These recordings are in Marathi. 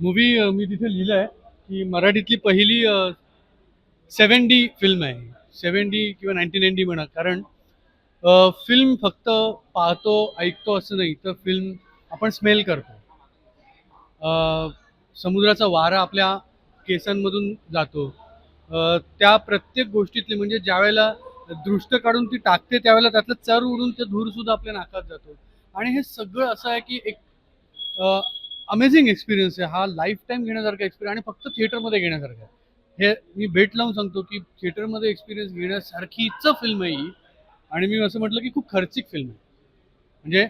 मूवी मी तिथे लिहिलं आहे की मराठीतली पहिली सेवन डी फिल्म आहे. सेवन डी किंवा नाईन्टी नाईन डी म्हणा. कारण फिल्म फक्त पाहतो ऐकतो असं नाही. तर फिल्म आपण स्मेल करतो. समुद्राचा वारा आपल्या केसांमधून जातो. त्या प्रत्येक गोष्टीतली म्हणजे ज्या वेळेला दृष्ट काढून ती टाकते त्यावेळेला त्यातलं चर उडून ते धूरसुद्धा आपल्या नाकात जातो. आणि हे सगळं असं आहे की एक अमेझिंग एक्सपिरियन्स आहे. हा लाईफ टाईम घेण्यासारखा एक्सपिरियन्स आणि फक्त थिएटरमध्ये घेण्यासारखा आहे. हे मी भेट लावून सांगतो की थिएटरमध्ये एक्सपिरियन्स घेण्यासारखीच फिल्म आहे ही. आणि मी असं म्हटलं की खूप खर्चिक फिल्म आहे. म्हणजे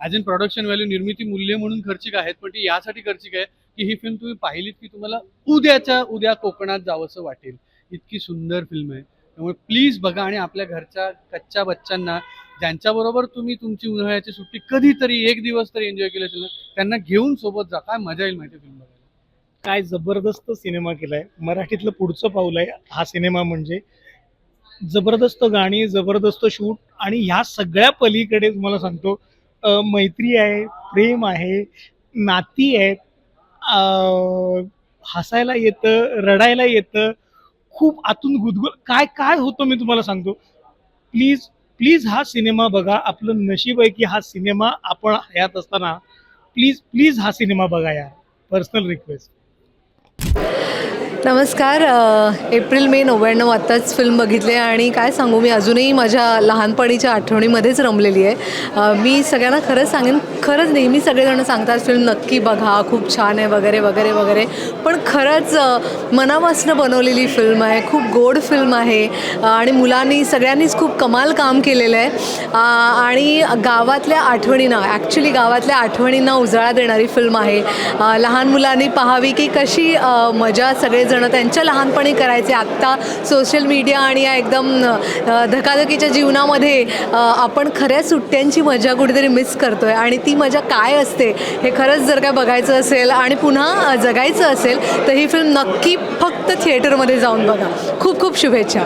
ॲज इन प्रोडक्शन व्हॅल्यू निर्मिती मूल्य म्हणून खर्चिक आहेत पण ती यासाठी खर्चिक आहे की ही फिल्म तुम्ही पाहिलीत की तुम्हाला उद्याच्या उद्या कोकणात जावंसं वाटेल. इतकी सुंदर फिल्म आहे. त्यामुळे प्लीज बघा आणि आपल्या घरच्या कच्च्या बच्चांना ज्यांच्याबरोबर तुम्ही तुमची उन्हाळ्याची सुट्टी कधीतरी एक दिवस तरी एन्जॉय केली असेल त्यांना घेऊन सोबत जा. काय मजा येईल माहिती फिल्म बघायला? काय जबरदस्त सिनेमा केलाय. मराठीतलं पुढचं पाऊल आहे हा सिनेमा म्हणजे जबरदस्त गाणी जबरदस्त शूट आणि ह्या सगळ्या पलीकडे तुम्हाला सांगतो मैत्री आहे प्रेम आहे नाती आहेत हसायला येतं रडायला येतं खूप आतून गुदगुल काय काय होतं मी तुम्हाला सांगतो. प्लीज प्लीज हा सिनेमा बघा आपलं नशीब आहे की हा सिनेमा आपण हयात असताना प्लीज प्लीज हा सिनेमा बघा यार पर्सनल रिक्वेस्ट नमस्कार एप्रिल मे नव्याण्णव आत्ताच फिल्म बघितली आहे आणि काय सांगू मी अजूनही माझ्या लहानपणीच्या आठवणीमध्येच रमलेली आहे. मी सगळ्यांना खरंच सांगेन खरंच नेहमी सगळेजण सांगतात फिल्म नक्की बघा खूप छान आहे वगैरे वगैरे वगैरे. पण खरंच मनापासनं बनवलेली फिल्म आहे खूप गोड फिल्म आहे. आणि मुलांनी सगळ्यांनीच खूप कमाल काम केलेलं आहे. आणि गावातल्या आठवणींना ॲक्च्युली गावातल्या आठवणींना उजाळा देणारी फिल्म आहे. लहान मुलांनी पाहावी की कशी मजा सगळे जण त्यांच्या लहानपणी करायचे. आत्ता सोशल मीडिया आणि या एकदम धकाधकीच्या जीवनामध्ये आपण खऱ्या सुट्ट्यांची मजा कुठेतरी मिस करतो आहे आणि ती मजा काय असते हे खरंच जर काय बघायचं असेल आणि पुन्हा जगायचं असेल तर ही फिल्म नक्की फक्त थिएटरमध्ये जाऊन बघा. खूप खूप शुभेच्छा.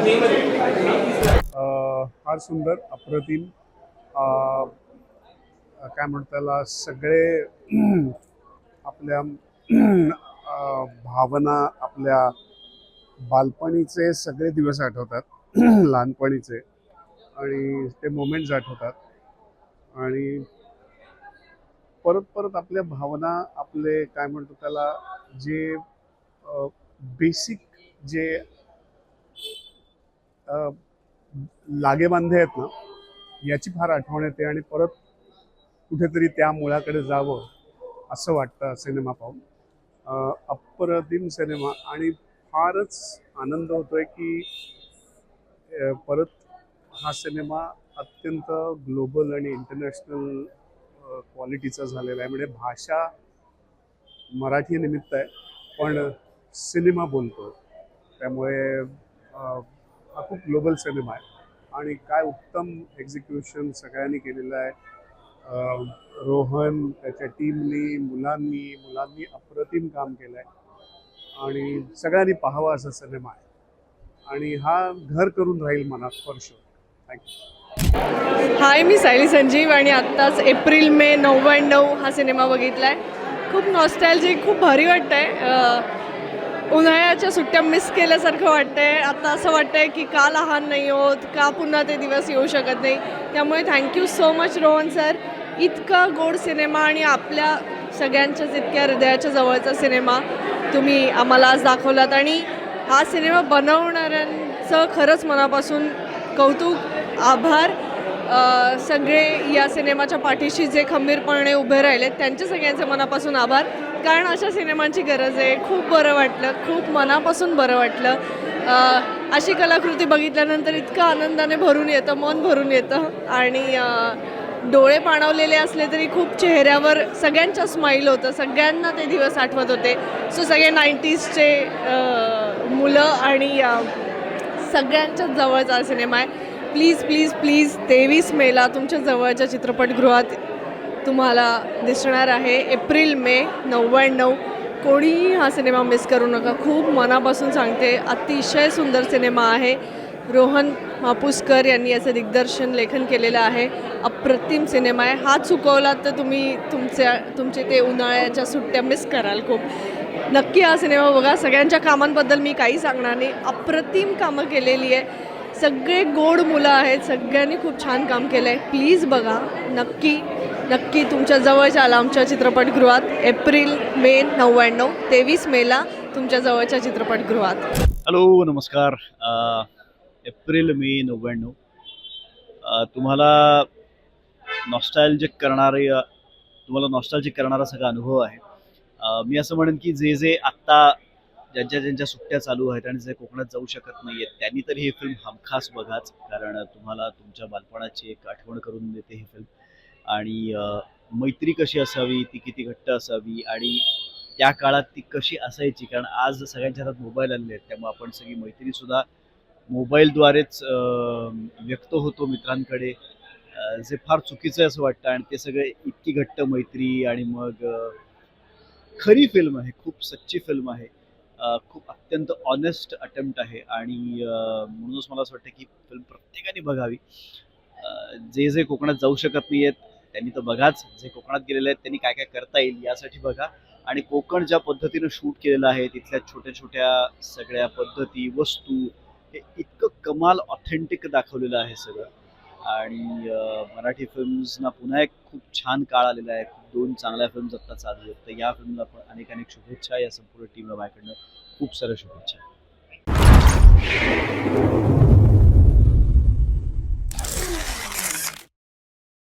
फार सुंदर अप्रतिम. काय म्हणतात त्याला सगळे आपल्या भावना आपल्या बालपणीचे सगळे दिवस आठवतात लहानपणीचे. आणि ते मोमेंट्स आठवतात. आणि परत परत आपल्या भावना आपले काय म्हणतो त्याला जे बेसिक जे लागेबांधे आहेत ना याची फार आठवण येते आणि परत कुठेतरी त्या मुळाकडे जावं असं वाटतं सिनेमा पाहून. अप्रतिम सिनेमा आणि फारच आनंद होतोय की परत हा सिनेमा अत्यंत ग्लोबल आणि इंटरनॅशनल क्वालिटीचा झालेला आहे. म्हणजे भाषा मराठी निमित्त आहे पण सिनेमा बोलतो त्यामुळे हा खूप ग्लोबल सिनेमा आहे. आणि काय उत्तम एक्झिक्युशन सगळ्यांनी केलेलं आहे. रोहन त्याच्या टीमनी मुलांनी मुलांनी अप्रतिम काम केलं आहे आणि सगळ्यांनी पाहावा असा सिनेमा आहे. आणि हा घर करून राहील मनात स्पर्श थँक्यू हाय मी सायली संजीव आणि आत्ताच एप्रिल मे नव्याण्णव हा सिनेमा बघितला आहे खूप नॉस्टॅल्जिक खूप भारी वाटतं आहे उन्हाळ्याच्या सुट्ट्या मिस केल्यासारखं वाटतं आहे आता असं वाटतं आहे की का लहान नाही होत का पुन्हा ते दिवस येऊ शकत नाही. त्यामुळे thank you so much Rohan sir इतका गोड सिनेमा आणि आपल्या सगळ्यांच्याच इतक्या हृदयाच्या जवळचा सिनेमा तुम्ही आम्हाला आज दाखवलात. आणि हा सिनेमा बनवणाऱ्यांचं खरंच मनापासून कौतुक आभार. सगळे या सिनेमाच्या पाठीशी जे खंबीरपणे उभे राहिले त्यांचे सगळ्यांचे मनापासून आभार. कारण अशा सिनेमांची गरज आहे. खूप बरं वाटलं. खूप मनापासून बरं वाटलं. अशी कलाकृती बघितल्यानंतर इतकं आनंदाने भरून येतं मन भरून येतं. आणि डोळे पाणवलेले असले तरी खूप चेहऱ्यावर सगळ्यांच्या स्माईल होतं. सगळ्यांना ते दिवस आठवत होते. सो सगळे नाईन्टीजचे मुलं आणि सगळ्यांच्याच जवळचा सिनेमा आहे. प्लीज प्लीज प्लीज तेवीस मेला तुमच्या जवळच्या चित्रपटगृहात तुम्हाला दिसणार आहे एप्रिल मे नव्याण्णव. कोणीही हा सिनेमा मिस करू नका. खूप मनापासून सांगते अतिशय सुंदर सिनेमा आहे. रोहन मापुसकर यांनी याचं दिग्दर्शन लेखन केलेलं आहे. अप्रतिम सिनेमा आहे. हा चुकवला तर तुम्ही तुमच्या तुमचे ते उन्हाळ्याच्या सुट्ट्या मिस कराल खूप. नक्की हा सिनेमा बघा. सगळ्यांच्या कामांबद्दल मी काही सांगणार नाही. अप्रतिम कामं केलेली आहे. सगळे गोड मुलं आहेत सगळ्यांनी खूप छान काम केलं आहे प्लीज बघा नक्की नक्की तुमच्या जवळच्या आला आमच्या चित्रपटगृहात. एप्रिल मे नव्याण्णव तेवीस मेला तुमच्या जवळच्या चित्रपटगृहात. हॅलो नमस्कार. एप्रिल मे नव्याण्णव. तुम्हाला नॉस्टॅल्जिक करणारे तुम्हाला नॉस्टॅल्जिक करणारा सगळा अनुभव आहे. मी असं म्हणेन की जे जे आत्ता ज्यांच्या ज्यांच्या सुट्ट्या चालू आहेत आणि जे कोकणात जाऊ शकत नाही आहेत त्यांनी तर ही फिल्म हमखास बघाच कारण तुम्हाला तुमच्या बालपणाची एक आठवण करून देते ही फिल्म आणि मैत्री कशी असावी ती किती घट्ट असावी आणि त्या काळात ती कशी असायची? कारण आज सगळ्यांच्या हातात मोबाईल आलेले आहेत त्यामुळे आपण सगळी मैत्री सुद्धा मोबाईलद्वारेच व्यक्त होतो मित्रांकडे. जे फार चुकीचं आहे असं वाटतं आणि ते सगळे इतकी घट्ट मैत्री आणि मग खरी फिल्म आहे खूप सच्ची फिल्म आहे. खूप अत्यंत ऑनेस्ट अटेम्प्ट आहे. आणि म्हणूनच मला असं वाटतं की फिल्म प्रत्येकाने बघावी. जे जे कोकणात जाऊ शकत नाही आहेत त्यांनी तर बघाच. जे कोकणात गेलेले आहेत त्यांनी काय काय करता येईल यासाठी बघा. आणि कोकण ज्या पद्धतीनं शूट केलेलं आहे तिथल्या छोट्या छोट्या सगळ्या पद्धती वस्तू हे इतकं कमाल ऑथेंटिक दाखवलेलं आहे सगळं. आणि मराठी फिल्म्सना पुन्हा एक खूप छान काळ आलेला आहे. खूप दोन चांगल्या फिल्म्स आत्ता चालू आहेत. तर या फिल्मला पण अनेक अनेक शुभेच्छा या संपूर्ण टीमला माझ्याकडनं. खूप साऱ्या शुभेच्छा.